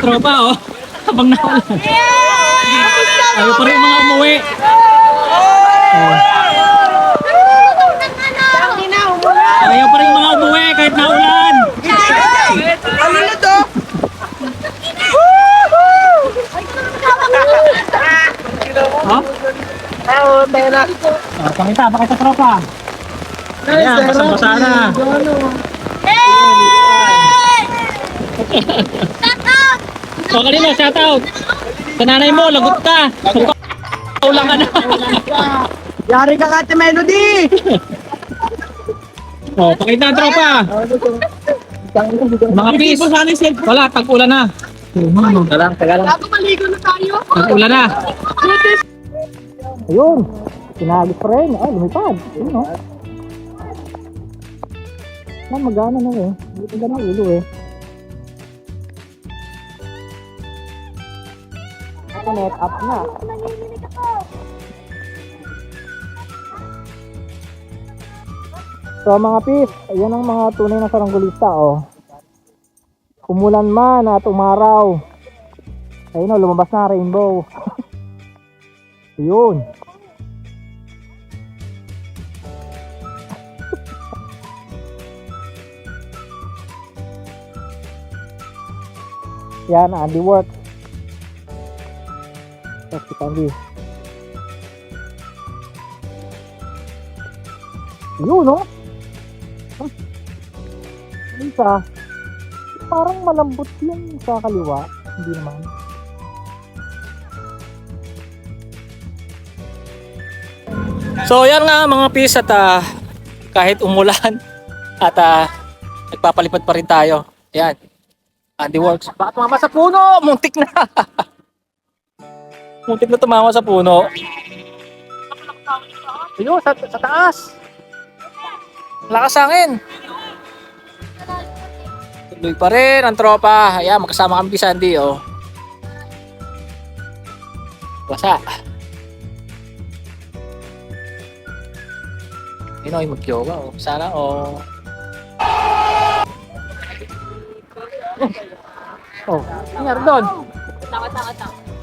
tropa, oh. Habang naulan. Ayaw pa rin mga umuwi. Oh. Ayaw pa rin mga umuwi kahit naulan. Ano na to? Oh? Tayo na. Oh, pakita, pakita tropa. Ayan, basa-basa na. So, kanina, shout out. Sa nanay mo, lagot ka. Ulang ka na. Yari ka kate Melody! oh, pakita ang tropa. Mga pis. Wala, tag-ulan na. Talang, tagalang. Bago maligo na tayo. Tag-ulan na. Ayun. Sinagis pa rin. Ay, lumipad. Ayun, oh. Na, magana na eh. Dito ka na ulo eh. Net up na. So mga pis, ayan ang mga tunay na saranggolista oh. Umulan man at umaraw. Ayun oh, lumabas na rainbow. Ayun. Yan, Andy Works. Si Andy. Yun, no? Ah. Isa. Parang malambot yung sa kaliwa. Hindi naman. So yan nga mga pis at ah, kahit umulan at ah, nagpapalipad pa rin tayo. Yan. Andy Works. Bakit tumama sa puno? Muntik na. Muntik na tumama sa puno. Ayun, sa, sa taas. Lakas angin. Tuloy pa rin ang tropa. Ayan, magkasama kami kay Sandy, oh. Basa. Yun oh, mag-yoga, oh. Sana, oh. Oh, nangyari doon?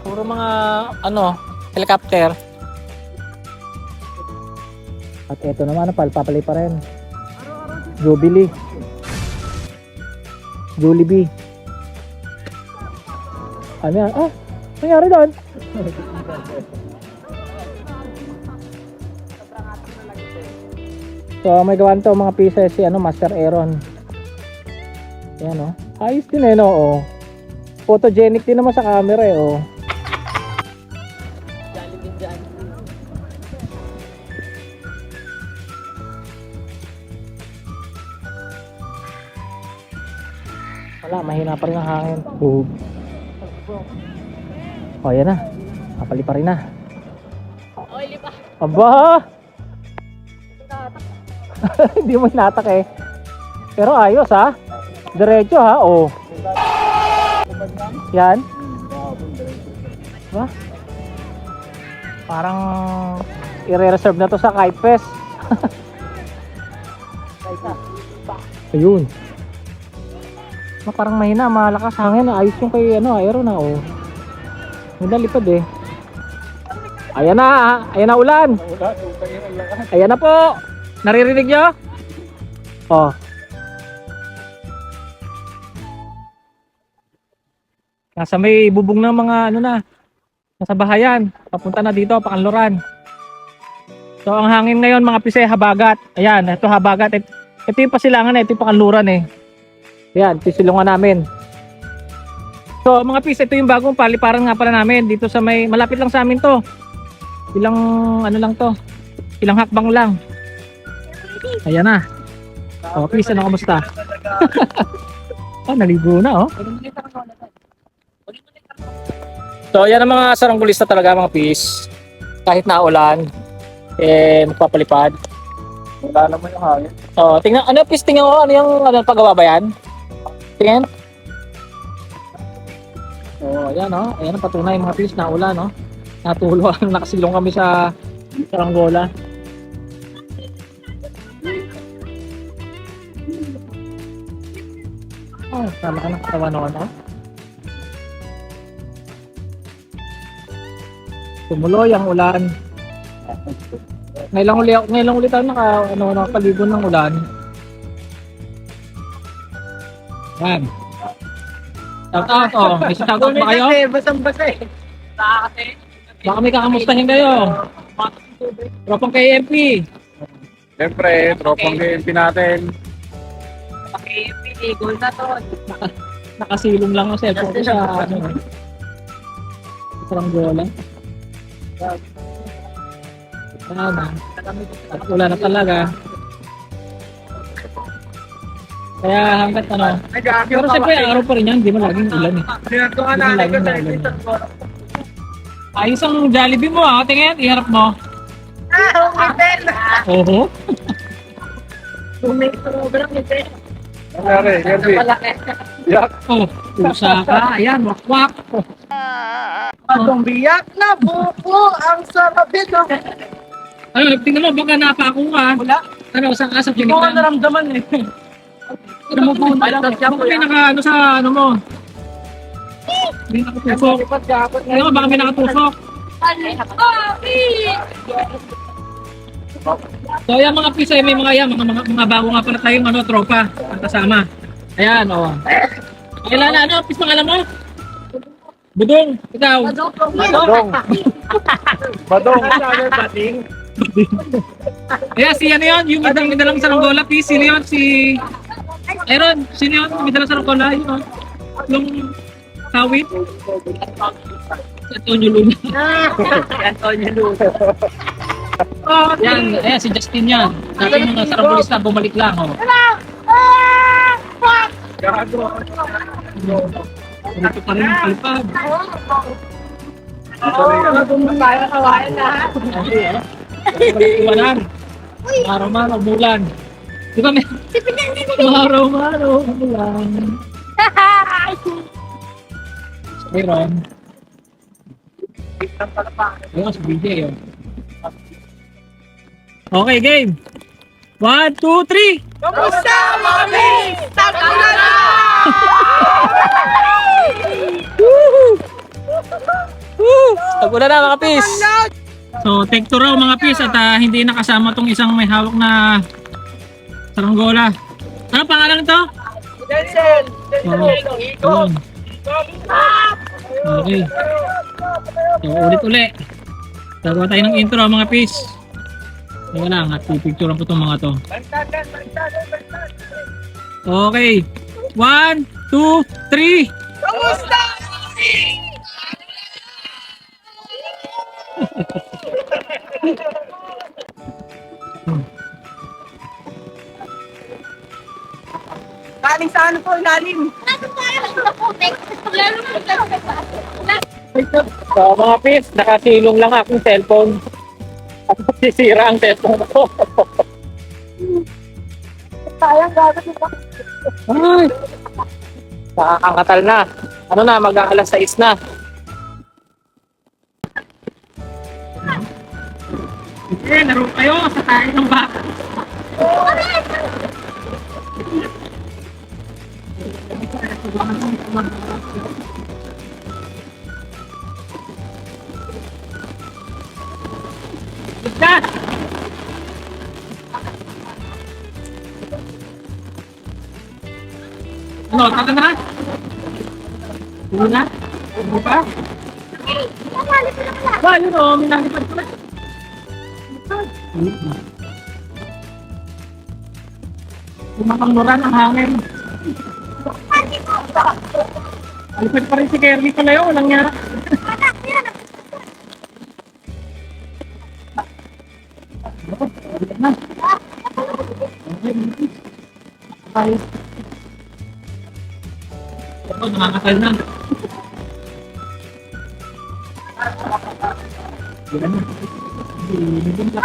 Puro mga, ano, helicopter. At eto naman, palpapalay pa rin. Jubilee. Jollibee. Ano yan? Ah, nangyari doon? so, may gawan to mga pieces si ano, Master Aaron. Yan oh. Ayos din eh no, oh. Photogenic din naman sa camera eh, oh. Wala, mahina pa rin ang hangin. Oh. Oh, yan na. Kapali pa rin na. Aba! Hindi mo hinatak eh. Pero ayos ha. Diretso ha. Oh. Yan. Ba? Parang i-reserve na to sa Kite Fest. Ayun. Ma, parang mahina, malakas hangin. Ayos yung kay ano, aero na oh. May lipad eh. Ayan na, ayan na ulan. Ayan na po. Naririnig nyo? Oh. Nasa may bubong ng mga ano na. Nasa bahayan. Papunta na dito, pakanluran. So ang hangin ngayon mga pise, habagat. Ayan, ito habagat. Ito, ito yung pasilangan eh, ito yung pakanluran eh. Ayan, ito yung silungan namin. So mga pis, ito yung bagong paliparan nga pala namin dito sa may, malapit lang sa amin to. Ilang ano lang to, ilang hakbang lang. Ayan na. Oh, pis, ano kamusta? oh, naligo na oh. So yan ang mga saranggulista talaga mga pis. Kahit na ulan, eh magpapalipad. Wala naman yung hangin. Oh, tingnan ano pis tingnan ko ano yung ano paggawa ba yan? tent. So, ayan o. Oh. Ayan oh. ang patunay mga fish na ulan o. Oh. Natulog. Nakasilong kami sa Saranggola. Oh, ah, tama ka ng katawan noon oh. Tumuloy ang ulan. Ngayon lang uli, ngayon lang uli tayo naka, ano, nakapalibon ng ulan. Yan. Shout out, oh. May shout out ba kayo? basang-basa eh. Baka may kakamustahin kayo. Tropang KMP. Siyempre, tropang KMP natin. Goal na to. Nakasilong lang ang cellphone ko sa ano. eh. Parang gola. Tama. Wala na talaga. Kaya hanggat ano. Pero siyempre araw pa rin yan. Hindi mo laging ulan eh. Sinatuan Hindi natin laging ko ulan. sa Ayos ang Jollibee mo ah. Tingnan, iharap mo. Ah, umitin! Oho. Sobrang umitin. Nangyari. Malaki. Yak. Oh, pusa ka. Ayan, wakwak. Atong biyak na buko ang sarap ito. Ano, tingnan mo, baka napako ka. Wala. Ano, sa asa Hindi ko naramdaman eh. Ano mo po, Alam, baka may naka, ano sa, ano mo. May nakatusok. Ano ka, baka may nakatusok. So, ayan mga pisa, may mga yan, mga, mga, mga bago nga pala tayong ano, tropa, ang kasama. Ayan, o. Oh. Kailan na, ano, pis pangalan mo? Budong, ikaw. Badong. Badong. Bading. Ayan, si ano yun, yung may dalang saranggola, pis, sino yun? Si... Aaron, sino yun? May dalang saranggola, yun, oh. Yung kawit. Si Antonio Luna. Antonio Luna. Yan, ayan, si Justin yan. Sabi ng mga sarangbolista, bumalik lang, oh. Dito pa rin ang palipad. Tayo kawain lahat. Iwanan. Di ba may... Araw-araw, umulan. Mayroon. Ayun, si BJ, yun. Okay, game. One, two, three. Kamusta, mami? Tapo na na! Woo! Tago na na mga pis. So, take two raw mga pis at ah, hindi nakasama tong isang may hawak na saranggola. Ano pangalan nito? Denzel! Oo. Ayun. Okay. So, ulit-uli. Gagawa tayo ng intro mga pis. Teka lang, at pipicturean ko itong mga to. Okay. One, two, three. Kamusta, Galing sa ano po, ilalim. So mga pis, nakasilong lang akong cellphone. At sisira ang cellphone ko. Sayang gagawin ito. Ay! Nakakatal na. Ano na, mag-aalas 6 na. Eh, laro kayo sa tayo ng baka. Ano, tata na? Hindi na? Hindi pa? Ba, yun o, may nalipad ko na. Kumakangluran ang hangin. Alipad pa rin si Kerly pala yun, walang nyara. Ay. Ako, nakakatal na. Yan na. Hindi, hindi na.